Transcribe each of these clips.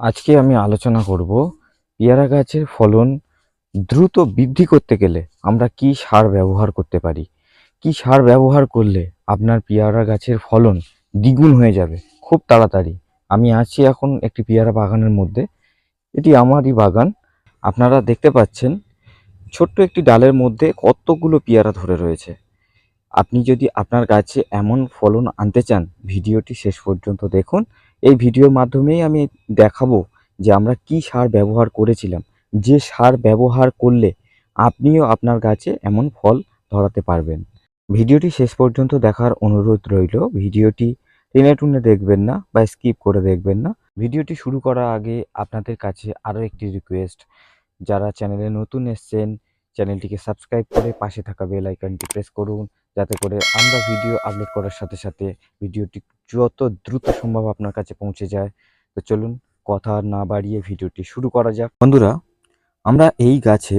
আজকে আমি আলোচনা করব পেয়ারা গাছের ফলন দ্রুত বৃদ্ধি করতে গেলে আমরা কি সার ব্যবহার করতে পারি? কি সার ব্যবহার করলে আপনার পেয়ারা গাছের ফলন দ্বিগুণ হয়ে যাবে? খুব তাড়াতাড়ি। আমি আছি এখন একটি পেয়ারা বাগানের মধ্যে। এটি আমারই বাগান। আপনারা দেখতে পাচ্ছেন, ছোট্ট একটি ডালের মধ্যে কতগুলো পেয়ারা ধরে রয়েছে। আপনি যদি আপনার গাছে এমন ফলন আনতে চান, ভিডিওটি শেষ পর্যন্ত দেখুন। এই ভিডিওর মাধ্যমেই আমি দেখাবো যে আমরা কি সার ব্যবহার করেছিলাম। যে সার ব্যবহার করলে আপনিও আপনার গাছে এমন ফল ধরাতে পারবেন। ভিডিওটি শেষ পর্যন্ত দেখার অনুরোধ রইল। ভিডিওটি টেনে টুনে দেখবেন না বা স্কিপ করে দেখবেন না। ভিডিওটি শুরু করার আগে আপনাদের কাছে আরও একটি রিকোয়েস্ট। যারা চ্যানেলে নতুন এসছেন, চ্যানেলটিকে সাবস্ক্রাইব করে পাশে থাকা বেল আইকনটি প্রেস করুন। যাতে করে আমরা ভিডিও আপলোড করার সাথে সাথে ভিডিওটি যত দ্রুত সম্ভব আপনার কাছে পৌঁছে যায়। তো চলুন কথা না বাড়িয়ে ভিডিওটি শুরু করা যাক। বন্ধুরা, আমরা এই গাছে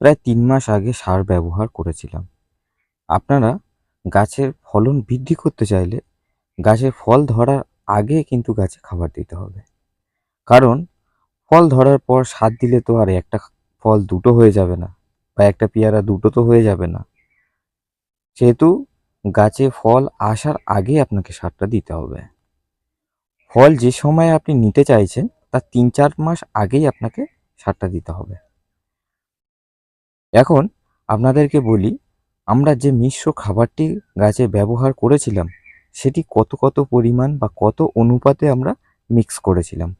প্রায় তিন মাস আগে সার ব্যবহার করেছিলাম। আপনারা গাছের ফলন বৃদ্ধি করতে চাইলে গাছের ফল ধরার আগে কিন্তু গাছে খাবার দিতে হবে। কারণ, ফল ধরার পর সার দিলে তো আর একটা ফল দুটো হয়ে যাবে না বা একটা পেয়ারা দুটো তো হয়ে যাবে না। সেহেতু গাছে ফল আসার আগে আপনাকে সারটা দিতে হবে। ফল যে সময় আপনি নিতে চাইছেন, তার তিন চার মাস আগেই আপনাকে সারটা দিতে হবে। এখন আপনাদেরকে বলি, আমরা যে মিশ্র খাবারটি গাছে ব্যবহার করেছিলাম, সেটি কত কত পরিমাণ বা কত অনুপাতে আমরা মিক্স করেছিলাম।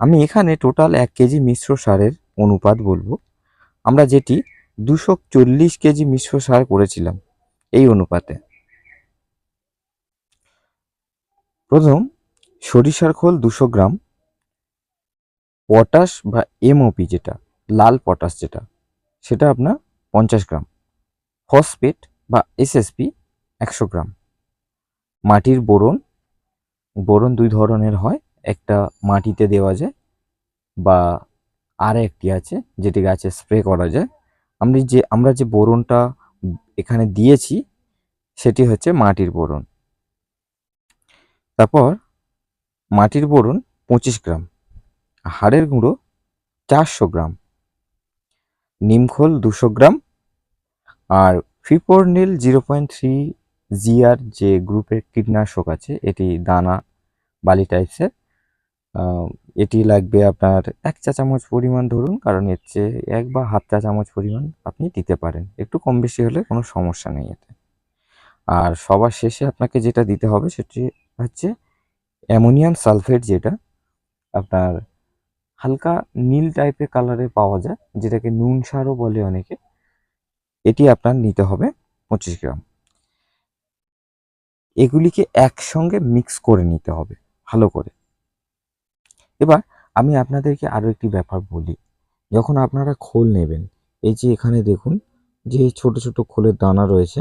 আমি এখানে টোটাল এক কেজি মিশ্র সারের অনুপাত বলব। আমরা যেটি দুশো কেজি মিশ্র সার করেছিলাম এই অনুপাতে। প্রথম, সরিষার খোল দুশো গ্রাম, পটাশ বা এমওপি যেটা, লাল পটাশ যেটা, সেটা আপনার পঞ্চাশ গ্রাম, ফসফেট বা এসএসপি একশো গ্রাম। মাটির বোরন বোরন দুই ধরনের হয়, একটা মাটিতে দেওয়া যায় বা আর একটি আছে যেটি গাছে স্প্রে করা যায়। আমি যে, আমরা যে বোরনটা এখানে দিয়েছি, সেটি হচ্ছে মাটির বোরন তারপর মাটির বোরন পঁচিশ গ্রাম, হাড়ের গুঁড়ো চারশো গ্রাম নিমখোল দুশো গ্রাম আর fipronil zero point three GR যে গ্রুপের কীটনাশক আছে, এটি দানা বালি টাইপসের এটি লাগবে আপনার এক চা চামচ পরিমাণ ধরুন, কারণ এর চেয়ে এক বা হাফ চা চামচ পরিমাণ আপনি দিতে পারেন। একটু কম বেশি হলে কোনো সমস্যা নেই এতে। আর সবার শেষে আপনাকে যেটা দিতে হবে সেটি হচ্ছে অ্যামোনিয়াম সালফেট, যেটা আপনার হালকা নীল টাইপের কালারে পাওয়া যায়, যেটাকে নুন সারও বলে অনেকে। এটি আপনার নিতে হবে পঁচিশ গ্রাম। এগুলিকে একসঙ্গে মিক্স করে নিতে হবে, ভালো করে। এবার আমি আপনাদেরকে আরও একটি ব্যাপার বলি। যখন আপনারা খোল নেবেন, এই যে এখানে দেখুন যে ছোট ছোট খোলের দানা রয়েছে,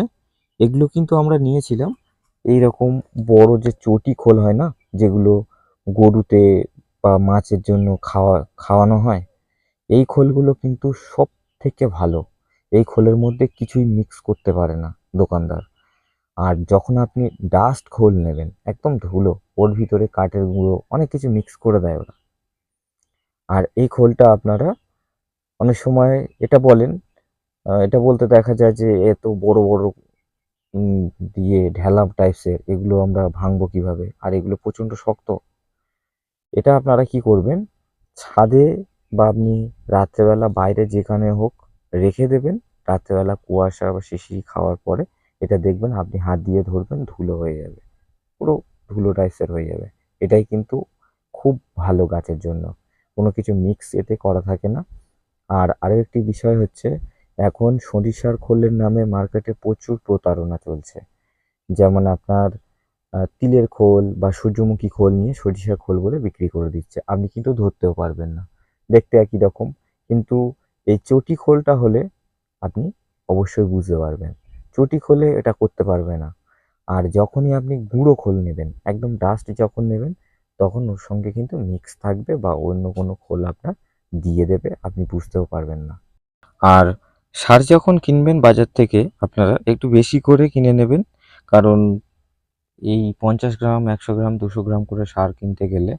এগুলো কিন্তু আমরা নিয়েছিলাম। এই রকম বড় যে চটি খোল হয় না, যেগুলো গরুতে বা মাছের জন্য খাওয়া, খাওয়ানো হয়, এই খোলগুলো কিন্তু সব থেকে ভালো। এই খোলের মধ্যে কিছুই মিক্স করতে পারে না দোকানদার। আর যখন আপনি ডাস্ট খোল নেবেন, একদম ধুলো, ওর ভিতরে কাঠের গুঁড়ো, অনেক কিছু মিক্স করে দেয় ওরা। আর এই খোলটা আপনারা অনেক সময় এটা বলেন এটা বলতে দেখা যায় যে এত বড় বড় দিয়ে ঢেলা টাইপসের এগুলো আমরা ভাঙবো কীভাবে? আর এগুলো প্রচণ্ড শক্ত। এটা আপনারা কি করবেন? ছাদে বা আপনি রাত্রেবেলা বাইরে যেখানে হোক রেখে দেবেন। রাত্রেবেলা কুয়াশা বা শিশি খাওয়ার পরে এটা দেখবেন আপনি হাত দিয়ে ধরবেন, ধুলো হয়ে যাবে। পুরো ধুলো টাইপসের হয়ে যাবে। এটাই কিন্তু খুব ভালো গাছের জন্য। কোনো কিছু মিক্স এতে করা থাকে না। আর আরও একটি বিষয় হচ্ছে, এখন সরিষার খোলের নামে মার্কেটে প্রচুর প্রতারণা চলছে। যেমন আপনার তিলের খোল বা সূর্যমুখী খোল নিয়ে সরিষার খোল বলে বিক্রি করে দিচ্ছে। আপনি কিন্তু ধরতেও পারবেন না। দেখতে একই রকম। কিন্তু এই চটি খোলটা হলে আপনি অবশ্যই বুঝতে পারবেন। চটি খোলে এটা করতে পারবে না। আর যখনই আপনি গুঁড়ো খোল নেবেন, একদম ডাস্ট যখন নেবেন, তখন ওর সঙ্গে কিন্তু মিক্স থাকবে বা অন্য কোনো খোল আপনার দিয়ে দেবে, আপনি বুঝতেও পারবেন না। আর সার যখন কিনবেন বাজার থেকে, আপনারা একটু বেশি করে কিনে নেবেন। কারণ এই পঞ্চাশ গ্রাম, একশো গ্রাম, দুশো গ্রাম করে সার কিনতে গেলে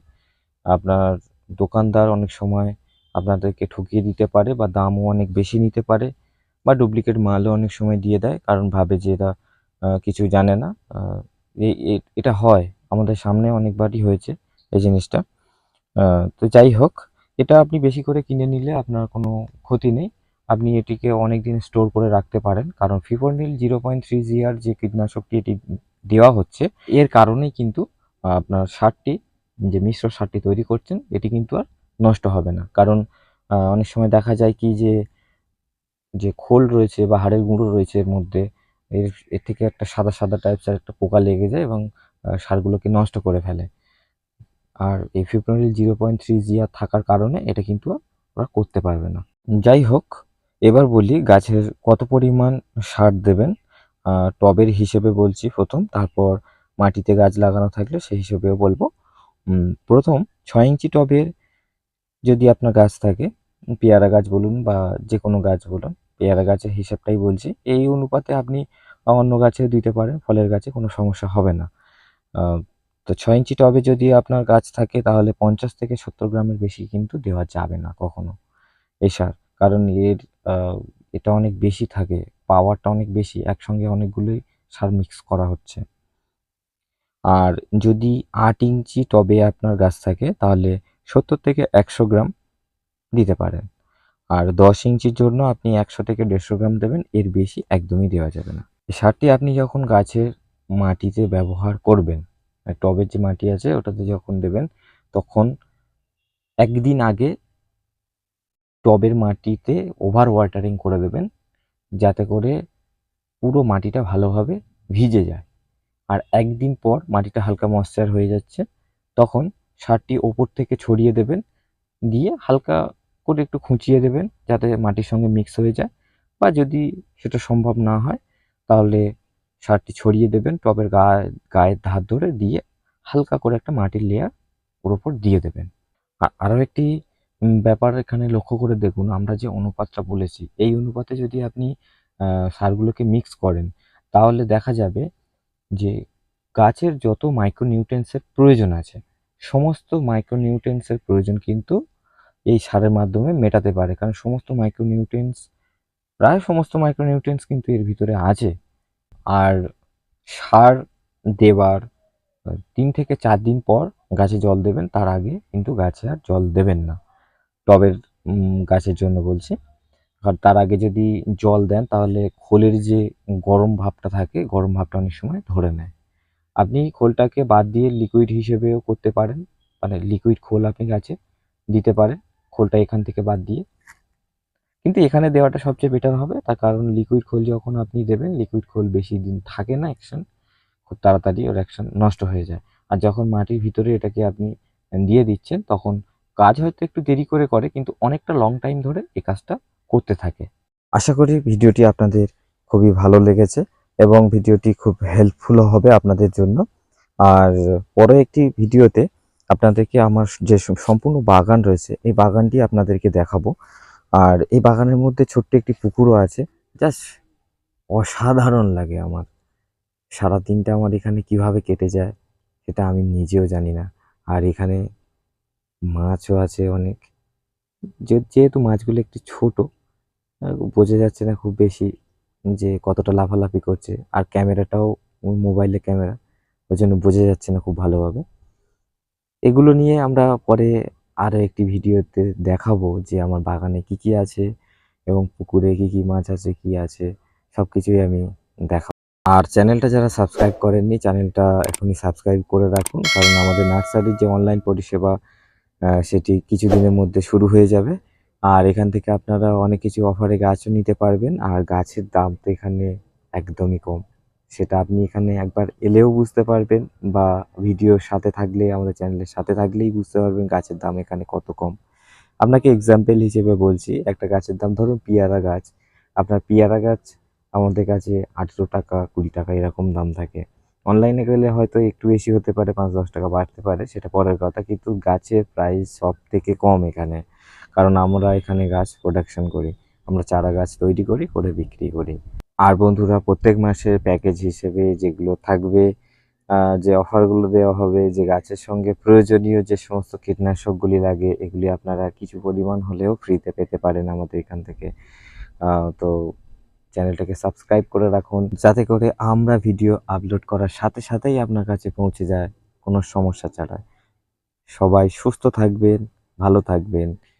আপনার দোকানদার অনেক সময় আপনাদেরকে ঠকিয়ে দিতে পারে বা দামও অনেক বেশি নিতে পারে। বা ডুপ্লিকেট মালও অনেক সময় দিয়ে দেয়, কারণ ভাবে যে এরা কিছু জানে না। এটা হয়। আমাদের সামনে অনেকবারই হয়েছে এই জিনিসটা। তো যাই হোক, এটা আপনি বেশি করে কিনে নিলে আপনার কোনো ক্ষতি নেই। আপনি এটিকে অনেক দিন স্টোর করে রাখতে পারেন, কারণ ফিফোর fipronil zero point three GR যে কীটনাশকটি এটি দেওয়া হচ্ছে, এর কারণেই কিন্তু আপনার সারটি, যে মিশ্র সারটি তৈরি করছেন, এটি কিন্তু আর নষ্ট হবে না। কারণ অনেক সময় দেখা যায় কি যে যে খোল রয়েছে বা হাড়ের গুঁড়ো রয়েছে এর মধ্যে, এর এর থেকে একটা সাদা সাদা টাইপসের একটা পোকা লেগে যায় এবং সারগুলোকে নষ্ট করে ফেলে। আর এই fipronil zero point three GR থাকার কারণে এটা কিন্তু ওরা করতে পারবে না। যাই হোক, এবার বলি গাছের কত পরিমাণ সার দেবেন। টবের হিসেবে বলছি প্রথম, তারপর মাটিতে গাছ লাগানো থাকলে সেই হিসেবেও বলব। প্রথম ছয় ইঞ্চি টবের যদি আপনার গাছ থাকে, পেয়ারা গাছ বলুন বা যে কোনো গাছ বলুন পেয়ারা গাছের হিসাবটাই বলছি। এই অনুপাতে আপনি অন্য গাছেও দিতে পারেন, ফলের গাছে কোনো সমস্যা হবে না। তো ছয় ইঞ্চি টবে যদি আপনার গাছ থাকে, তাহলে পঞ্চাশ থেকে সত্তর গ্রামের বেশি কিন্তু দেওয়া যাবে না কখনো। এই সার, কারণ এর এটা অনেক বেশি থাকে, পাওয়ারটা অনেক বেশি, একসঙ্গে অনেকগুলোই সার মিক্স করা হচ্ছে। আর যদি আট ইঞ্চি টবে আপনার গাছ থাকে, তাহলে সত্তর থেকে একশো গ্রাম দিতে পারেন। আর দশ ইঞ্চির জন্য আপনি একশো থেকে দেড়শো গ্রাম দেবেন, এর বেশি একদমই দেওয়া যাবে না। সারটি আপনি যখন গাছের মাটিতে ব্যবহার করবেন আর টবের যে মাটি আছে ওটাতে যখন দেবেন, তখন একদিন আগে টবের মাটিতে ওভার ওয়াটারিং করে দেবেন, যাতে করে পুরো মাটিটা ভালোভাবে ভিজে যায়। আর একদিন পর মাটিটা হালকা ময়েশ্চার হয়ে যাচ্ছে, তখন সারটি ওপর থেকে ছড়িয়ে দেবেন, দিয়ে হালকা করে একটু খুঁচিয়ে দেবেন যাতে মাটির সঙ্গে মিক্স হয়ে যায়। বা যদি সেটা সম্ভব না হয়, তাহলে সারটি ছড়িয়ে দেবেন টবের গায়ে, গায়ের ধার ধরে দিয়ে হালকা করে একটা মাটির লেয়ার ওর ওপর দিয়ে দেবেন। আর আরও একটি ব্যাপার এখানে লক্ষ্য করে দেখুন, আমরা যে অনুপাতটা বলেছি, এই অনুপাতে যদি আপনি সারগুলোকে মিক্স করেন, তাহলে দেখা যাবে যে গাছের যত মাইক্রোনিউট্রেন্টসের প্রয়োজন আছে, সমস্ত মাইক্রোনিউট্রেন্টসের প্রয়োজন কিন্তু এই সারের মাধ্যমে মেটাতে পারে। কারণ সমস্ত মাইক্রোনিউট্রেন্টস প্রায় সমস্ত মাইক্রোনিউট্রেন্টস কিন্তু এর ভিতরে আছে। আর সার দেওয়ার তিন থেকে চার দিন পর গাছে জল দেবেন, তার আগে কিন্তু গাছে আর জল দেবেন না। টবের গাছের জন্য বলছি। আর তার আগে যদি জল দেন, তাহলে খোলের যে গরম ভাবটা থাকে, গরম ভাবটা অনেক সময় ধরে নেয়। আপনি খোলটাকে বাদ দিয়ে লিকুইড হিসেবেও করতে পারেন। মানে লিকুইড খোল আপনি গাছে দিতে পারেন। খোলটা এখান থেকে বাদ দিয়ে। কিন্তু এখানে দেওয়াটা সবচেয়ে বেটার হবে। তার কারণ লিকুইড খোল যখন আপনি দেবেন লিকুইড খোল বেশি দিন থাকে না অ্যাকশন খুব তাড়াতাড়ি ওর অ্যাকশন নষ্ট হয়ে যায়। আর যখন মাটির ভিতরে এটাকে আপনি দিয়ে দিচ্ছেন, তখন কাজ হয়তো একটু দেরি করে করে, কিন্তু অনেকটা লং টাইম ধরে এই কাজটা করতে থাকে। আশা করি ভিডিওটি আপনাদের খুবই ভালো লেগেছে এবং ভিডিওটি খুব হেল্পফুলও হবে আপনাদের জন্য। আর পরে একটি ভিডিওতে আপনাদেরকে আমার যে সম্পূর্ণ বাগান রয়েছে, এই বাগানটি আপনাদেরকে দেখাবো। আর এই বাগানের মধ্যে ছোট্ট একটি পুকুরও আছে। জাস্ট অসাধারণ লাগে আমার। সারা দিনটা আমার এখানে কীভাবে কেটে যায়, সেটা আমি নিজেও জানি না। আর এখানে মাছও আছে অনেক। যেহেতু মাছগুলো একটু ছোট বোঝা যাচ্ছে না খুব বেশি যে কতটা লাফালাফি করছে। আর ক্যামেরাটাও মোবাইলে ক্যামেরা, ওই জন্য বোঝা যাচ্ছে না খুব ভালোভাবে। এগুলো নিয়ে আমরা পরে আরও একটি ভিডিওতে দেখাবো যে আমার বাগানে কি কি আছে এবং পুকুরে কি কি মাছ আছে, কি আছে সব কিছুই আমি দেখাবো। আর চ্যানেলটা যারা সাবস্ক্রাইব করেননি, চ্যানেলটা এখনই সাবস্ক্রাইব করে রাখুন, কারণ আমাদের নার্সারির যে অনলাইন পরিষেবা সেটি কিছুদিনের মধ্যে শুরু হয়ে যাবে। আর এখান থেকে আপনারা অনেক কিছু অফারে গাছও নিতে পারবেন, আর গাছের দাম তো এখানে একদমই কম। সেটা আপনি এখানে একবার এলেও বুঝতে পারবেন বা ভিডিওর সাথে থাকলে, আমাদের চ্যানেলের সাথে থাকলেই বুঝতে পারবেন গাছের দাম এখানে কত কম। আপনাকে এক্সাম্পল হিসেবে বলছি, একটা গাছের দাম ধরুন পেয়ারা গাছ। আপনার পেয়ারা গাছ আমাদের কাছে আঠেরো টাকা, কুড়ি টাকা এরকম দাম থাকে। অনলাইনে গেলে হয়তো একটু বেশি হতে পারে, পাঁচ, দশ টাকা বাড়তে পারে, সেটা পরের কথা। কিন্তু গাছের প্রাইস সব থেকে কম এখানে। কারণ আমরা এখানে গাছ প্রোডাকশন করি। আমরা চারা গাছ তৈরি করি, করে বিক্রি করি। আর বন্ধুরা, প্রত্যেক মাসের প্যাকেজ হিসেবে যেগুলো থাকবে যে অফারগুলো দেওয়া হবে, যে গাছের সঙ্গে প্রয়োজনীয় যে সমস্ত কীটনাশকগুলি লাগে, এগুলি আপনারা কিছু পরিমাণ হলেও ফ্রিতে পেতে পারেন আমাদের এখান থেকে। তো চ্যানেলটাকে সাবস্ক্রাইব করে রাখুন, যাতে করে আমরা ভিডিও আপলোড করার সাথে সাথেই আপনার কাছে পৌঁছে যায়, কোনো সমস্যা ছাড়া। সবাই সুস্থ থাকবেন, ভালো থাকবেন।